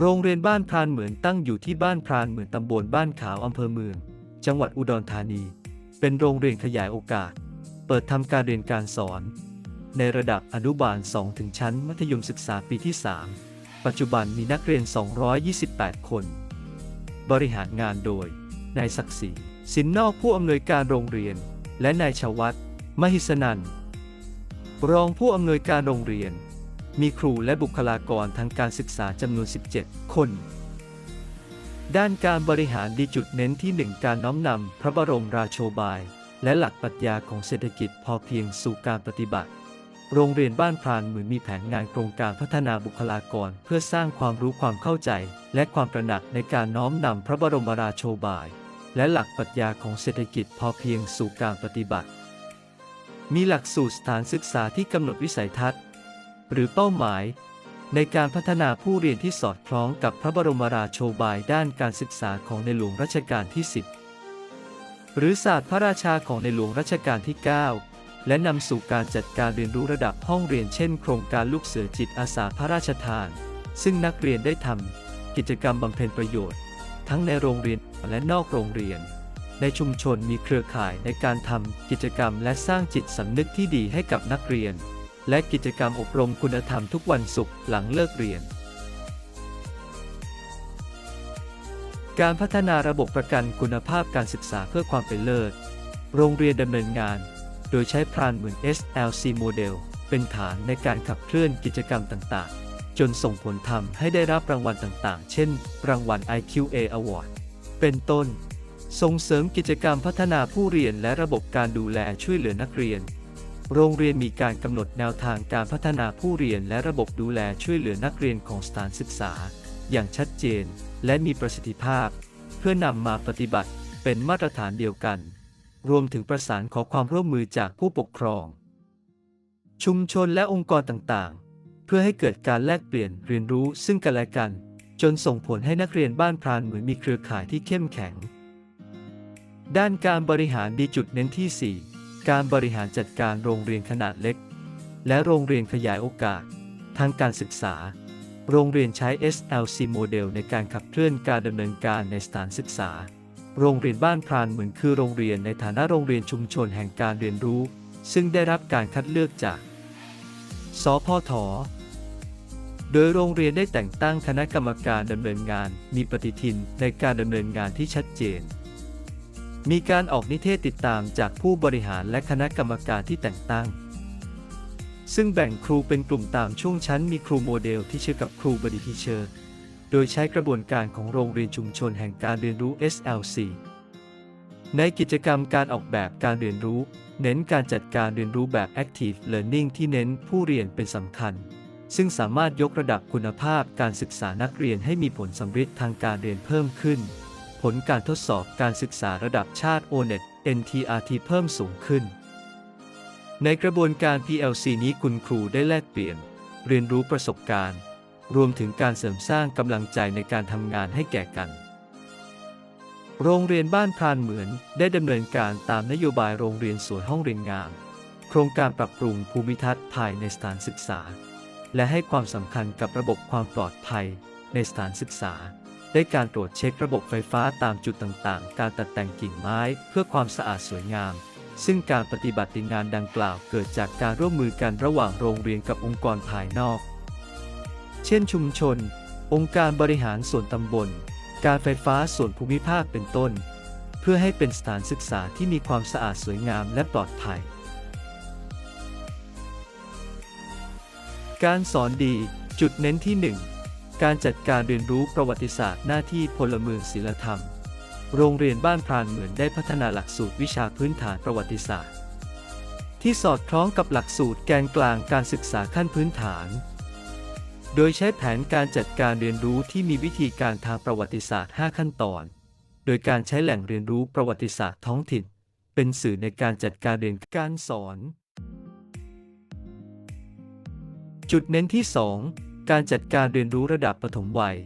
โรงเรียนบ้านพรานเหมือนตั้งอยู่ที่บ้านพรานเหมือนตำบลบ้านขาวอำเภอเมือง จังหวัดอุดรธานี เป็นโรงเรียนขยายโอกาส เปิดทำการเรียนการสอน ในระดับอนุบาล 2 ถึงชั้นมัธยมศึกษาปีที่ 3 ปัจจุบันมีนักเรียน 228 คน บริหารงานโดย นายศักดิ์ศรีสินนอกผู้อำนวยการโรงเรียน และนายชวัตมหิสนันรองผู้อำนวยการโรงเรียน มีครูและบุคลากรทางการศึกษาจำนวน 17 คน ด้านการบริหารดีจุดเน้นที่ 1 การน้อมนำพระบรมราโชบาย และหลักปรัชญาของเศรษฐกิจพอเพียงสู่การปฏิบัติ โรงเรียนบ้านพรานเหมือนมีแผนงานโครงการพัฒนาบุคลากร เพื่อสร้างความรู้ความเข้าใจ และความตระหนักในการน้อมนำพระบรมราโชบาย และหลักปรัชญาของเศรษฐกิจพอเพียงสู่การปฏิบัติมีหลักสูตรสถานศึกษาที่กำหนดวิสัยทัศน์ หรือเป้าหมาย ในการพัฒนาผู้เรียนที่สอดคล้องกับพระบรมราโชบายด้านการศึกษาของในหลวงรัชกาลที่ 10 หรือศาสตร์พระราชาของในหลวงรัชกาลที่ 9 และนำสู่การจัดการเรียนรู้ระดับห้องเรียนเช่น โครงการลูกเสือจิตอาสาพระราชทาน ซึ่งนักเรียนได้ทำกิจกรรมบำเพ็ญประโยชน์ ทั้งในโรงเรียนและนอกโรงเรียนในชุมชนมีเครือข่ายในการทำกิจกรรมและสร้างจิตสำนึกที่ดีให้กับนักเรียน และกิจกรรมอบรมคุณธรรมทุกวันศุกร์หลังเลิกเรียน การพัฒนาระบบประกันคุณภาพการศึกษาเพื่อความเป็นเลิศ โรงเรียนดำเนินงาน โดยใช้พรานเหมือน SLC โมเดลเป็นฐานในการขับเคลื่อนกิจกรรมต่างๆ จนส่งผลทำให้ได้รับรางวัลต่างๆ เช่น รางวัล IQA Award เป็นต้น ส่งเสริมกิจกรรมพัฒนาผู้เรียนและระบบการดูแลช่วยเหลือนักเรียน โรงเรียนมีการกำหนดแนวทางการพัฒนาผู้เรียนและระบบดูแลช่วยเหลือนักเรียนของสถานศึกษา อย่างชัดเจน และมีประสิทธิภาพ เพื่อนำมาปฏิบัติเป็นมาตรฐานเดียวกัน รวมถึงประสานขอความร่วมมือจากผู้ปกครอง ชุมชนและองค์กรต่างๆ เพื่อให้เกิดการแลกเปลี่ยนเรียนรู้ซึ่งกันและกัน จนส่งผลให้นักเรียนบ้านพรานเหมือนมีเครือข่ายที่เข้มแข็ง ด้านการบริหารดีจุดเน้นที่ 4 การบริหารจัดการโรงเรียนขนาดเล็ก และโรงเรียนขยายโอกาส ทางการศึกษา โรงเรียนใช้ SLC โมเดลในการขับเคลื่อนการดำเนินการในสถานศึกษา โรงเรียนบ้านพรานเหมือนคือโรงเรียนในฐานะโรงเรียนชุมชนแห่งการเรียนรู้ ซึ่งได้รับการคัดเลือกจาก สพทโดยโรงเรียนได้แต่งตั้งคณะกรรมการดำเนินงาน มีปฏิทินในการดำเนินงานที่ชัดเจน มีการออกนิเทศติดตามจากผู้บริหารและคณะกรรมการที่แต่งตั้ง ซึ่งแบ่งครูเป็นกลุ่มตามช่วงชั้นมีครูโมเดลที่เชื่อกับครูบดีทีเชอร์โดยใช้กระบวนการของโรงเรียนชุมชนแห่งการเรียนรู้ SLC ในกิจกรรมการออกแบบการเรียนรู้ เน้นการจัดการเรียนรู้แบบ Active Learning ที่เน้นผู้เรียนเป็นสำคัญ ซึ่งสามารถยกระดับคุณภาพการศึกษานักเรียนให้มีผลสำเร็จทางการเรียนเพิ่มขึ้น ผลการทดสอบการศึกษาระดับชาติ ONET NTRT เพิ่มสูงขึ้น ในกระบวนการ PLC นี้คุณครูได้แลกเปลี่ยน เรียนรู้ประสบการณ์ รวมถึงการเสริมสร้างกำลังใจในการทำงานให้แก่กัน โรงเรียนบ้านพรานเหมือนได้ดำเนินการตามนโยบายโรงเรียนสวยห้องเรียนงาม โครงการปรับปรุงภูมิทัศน์ภายในสถานศึกษา และให้ความสำคัญกับระบบความปลอดภัยในสถานศึกษา ได้การตรวจเช็คระบบไฟฟ้าตามจุดต่างๆ การตัดแต่งกิ่งไม้เพื่อความสะอาดสวยงาม ซึ่งการปฏิบัติงานดังกล่าวเกิดจากการร่วมมือกันระหว่างโรงเรียนกับองค์กรภายนอก เช่นชุมชน องค์การบริหารส่วนตำบล การไฟฟ้าส่วนภูมิภาคเป็นต้น เพื่อให้เป็นสถานศึกษาที่มีความสะอาดสวยงามและปลอดภัย การสอนดี จุดเน้นที่ 1 การจัดการเรียนรู้ประวัติศาสตร์หน้าที่พลเมืองศิลธรรม โรงเรียนบ้านพรานเหมือนได้พัฒนาหลักสูตรวิชาพื้นฐานประวัติศาสตร์ ที่สอดคล้องกับหลักสูตรแกนกลางการศึกษาขั้นพื้นฐาน โดยใช้แผนการจัดการเรียนรู้ที่มีวิธีการทางประวัติศาสตร์ 5 ขั้นตอน โดยการใช้แหล่งเรียนรู้ประวัติศาสตร์ท้องถิ่น เป็นสื่อในการจัดการเรียนการสอน จุดเน้นที่ 2 การจัดการเรียนรู้ระดับปฐมวัย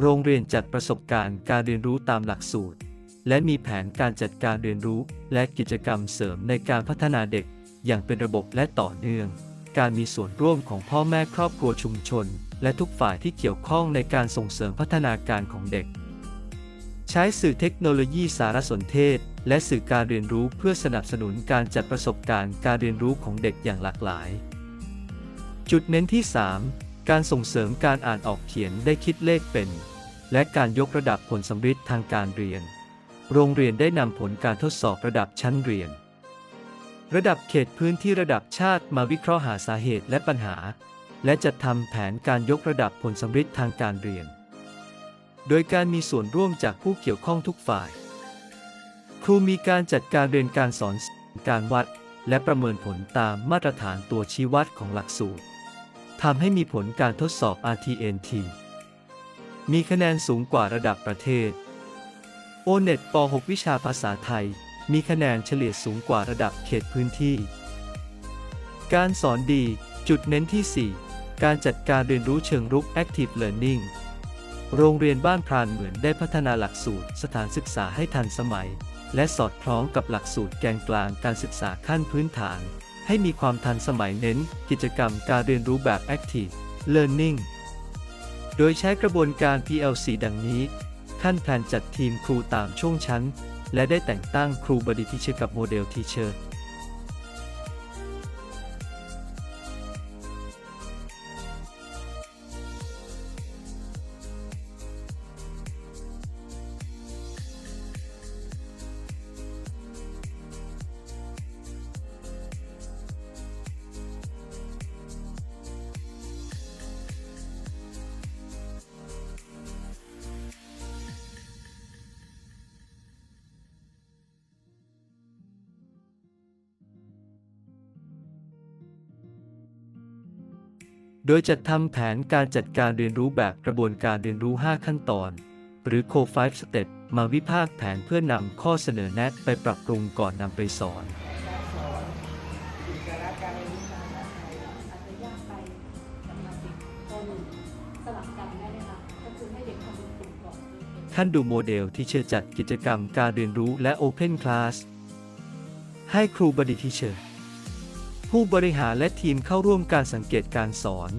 โรงเรียนจัดประสบการณ์การเรียนรู้ตามหลักสูตร และมีแผนการจัดการเรียนรู้และกิจกรรมเสริมในการพัฒนาเด็ก อย่างเป็นระบบและต่อเนื่อง การมีส่วนร่วมของพ่อแม่ครอบครัวชุมชน และทุกฝ่ายที่เกี่ยวข้องในการส่งเสริมพัฒนาการของเด็ก ใช้สื่อเทคโนโลยีสารสนเทศ และสื่อการเรียนรู้เพื่อสนับสนุนการจัดประสบการณ์การเรียนรู้ของเด็กอย่างหลากหลาย จุดเน้นที่ 3 การส่งเสริมการอ่านออกเขียนได้คิดเลขเป็น และการยกระดับผลสำฤทธิ์ทางการเรียน โรงเรียนได้นำผลการทดสอบระดับชั้นเรียน ระดับเขตพื้นที่ระดับชาติมาวิเคราะห์หาสาเหตุและปัญหา และจัดทำแผนการยกระดับผลสำฤทธิ์ทางการเรียน โดยการมีส่วนร่วมจากผู้เกี่ยวข้องทุกฝ่าย ครูมีการจัดการเรียนการสอนการวัด และประเมินผลตามมาตรฐานตัวชี้วัดของหลักสูตร ทำให้มีผลการทดสอบ RTNT มีคะแนนสูงกว่าระดับประเทศ o n e t ป .6 วิชาภาษาไทย มีคะแนนเฉลี่ยสูงกว่าระดับเขตพื้นที่ การสอนดี จุดเน้นที่ 4 การจัดการเรียนรู้เชิงรุก Active Learning โรงเรียนบ้านพรานเหมือนได้พัฒนาหลักสูตรสถานศึกษาให้ทันสมัย และสอดคล้องกับหลักสูตรแกนกลางการศึกษาขั้นพื้นฐาน ให้มีความทันสมัยเน้น กิจกรรมการเรียนรู้แบบ Active Learning โดยใช้กระบวนการ PLC ดังนี้ ขั้นแผนจัดทีมครูตามช่วงชั้น และได้แต่งตั้งครูบดีทีเชอร์กับโมเดลทีเชอร์ โดยจัดทำแผนการจัดการเรียนรู้แบบกระบวนการเรียนรู้ 5 ขั้นตอน หรือ Co 5 Step มาวิพากษ์แผนเพื่อนำข้อเสนอแนะไปปรับปรุงก่อนนำไปสอนท่านดูโมเดลที่เชื่อจัดกิจกรรมการเรียนรู้และ Open Class ให้ครูบดีที่เชิญ ผู้บริหารและทีมเข้าร่วมการสังเกตการสอน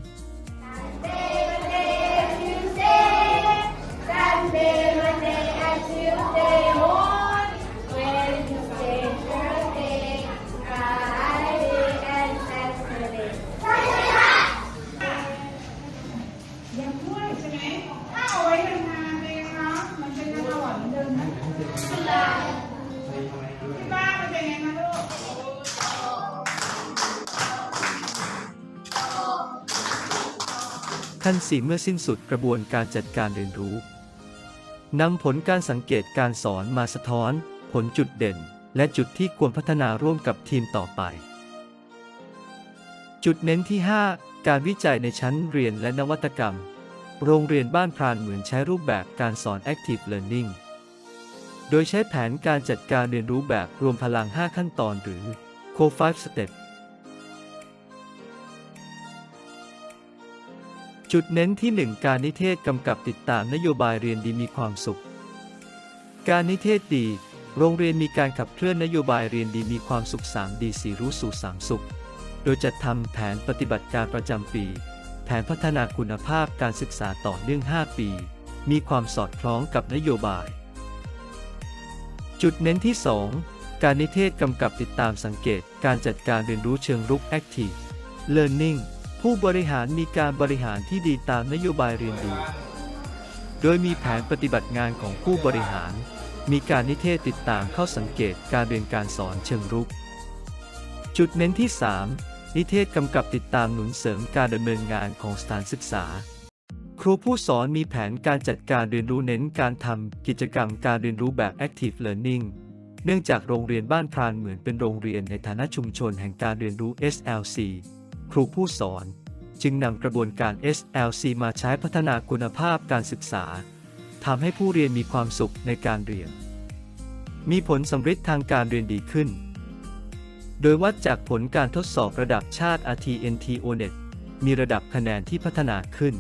ขั้นสี่เมื่อสิ้นสุดกระบวนการจัดการเรียนรู้นำผลการสังเกตการสอนมาสะท้อน ผลจุดเด่น และจุดที่ควรพัฒนาร่วมกับทีมต่อไป จุดเน้นที่ 5 การวิจัยในชั้นเรียนและนวัตกรรม โรงเรียนบ้านพรานเหมือนใช้รูปแบบการสอน Active Learning โดยใช้แผนการจัดการเรียนรู้แบบรวมพลัง 5 ขั้นตอนหรือ Co 5 Step จุดเน้นที่ 1 การนิเทศกำกับติดตามนโยบายเรียนดีมีความสุข การนิเทศดี โรงเรียนมีการขับเคลื่อนนโยบายเรียนดีมีความสุข 3 ดี4รู้สู่3สุข โดยจัดทำแผนปฏิบัติการประจำปี แผนพัฒนาคุณภาพการศึกษาต่อเนื่อง 5 ปี มีความสอดคล้องกับนโยบาย จุดเน้นที่ 2 การนิเทศกำกับติดตามสังเกต การจัดการเรียนรู้เชิงรุก Active Learning ผู้บริหารมีการบริหารที่ดีตามนโยบายเรียนดีโดยมีแผนปฏิบัติงานของผู้บริหาร มีการนิเทศติดตามเข้าสังเกตการเรียนการสอนเชิงรุก จุดเน้นที่ 3 นิเทศกำกับติดตามหนุนเสริมการดำเนินงานของสถานศึกษา ครูผู้สอนมีแผนการจัดการเรียนรู้เน้นการทำกิจกรรมการเรียนรู้แบบ Active Learning เนื่องจากโรงเรียนบ้านพรานเหมือนเป็นโรงเรียนในฐานะชุมชนแห่งการเรียนรู้ SLC ครูผู้สอน จึงนำกระบวนการ SLC มาใช้พัฒนาคุณภาพการศึกษาทำให้ผู้เรียนมีความสุขในการเรียน มีผลสำฤทธิ์ทางการเรียนดีขึ้น โดยวัดจากผลการทดสอบระดับชาติ RTNT ONET มีระดับคะแนนที่พัฒนาขึ้น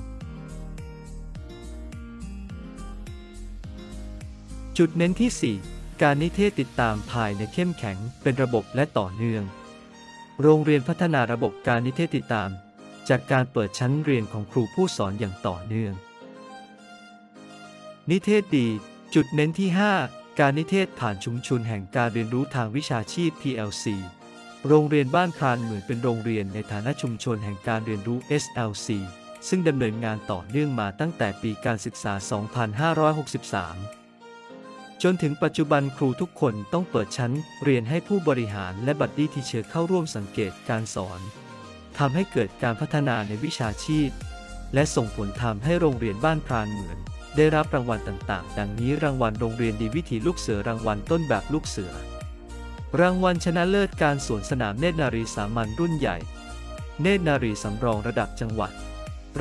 จุดเน้นที่ 4 การนิเทศติดตามภายในเข้มแข็งเป็นระบบและต่อเนื่อง โรงเรียนพัฒนาระบบการนิเทศติดตาม จากการเปิดชั้นเรียนของครูผู้สอนอย่างต่อเนื่อง นิเทศดี จุดเน้นที่ 5 การนิเทศผ่านชุมชนแห่งการเรียนรู้ทางวิชาชีพ PLC โรงเรียนบ้านพรานเหมือนเป็นโรงเรียนในฐานะชุมชนแห่งการเรียนรู้ SLC ซึ่งดำเนินงานต่อเนื่องมาตั้งแต่ปีการศึกษา 2563 จนถึงปัจจุบันครูทุกคนต้องเปิดชั้น เรียนให้ผู้บริหารและบัดดี้ทีเชอร์เข้าร่วมสังเกตการสอนทำให้เกิดการพัฒนาในวิชาชีพ และส่งผลทำให้โรงเรียนบ้านพรานเหมือน ได้รับรางวัลต่างๆ ดังนี้รางวัลโรงเรียนดีวิถีลูกเสือรางวัลต้นแบบลูกเสือ รางวัลชนะเลิศการสวนสนามเนตรนารีสามัญรุ่นใหญ่ เนตรนารีสำรองระดับจังหวัด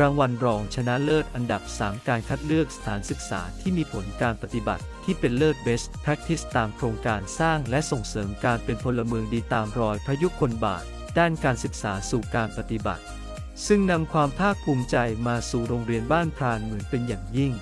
รางวัลรองชนะเลิศอันดับ 3 การคัดเลือกสถานศึกษาที่มีผลการปฏิบัติ ที่เป็นเลิศ Best Practice ตามโครงการสร้างและส่งเสริมการเป็นพลเมืองดีตามรอยพระยุคลบาท ด้านการศึกษาสู่การปฏิบัติ ซึ่งนำความภาคภูมิใจมาสู่โรงเรียนบ้านพรานเหมือนเป็นอย่างยิ่ง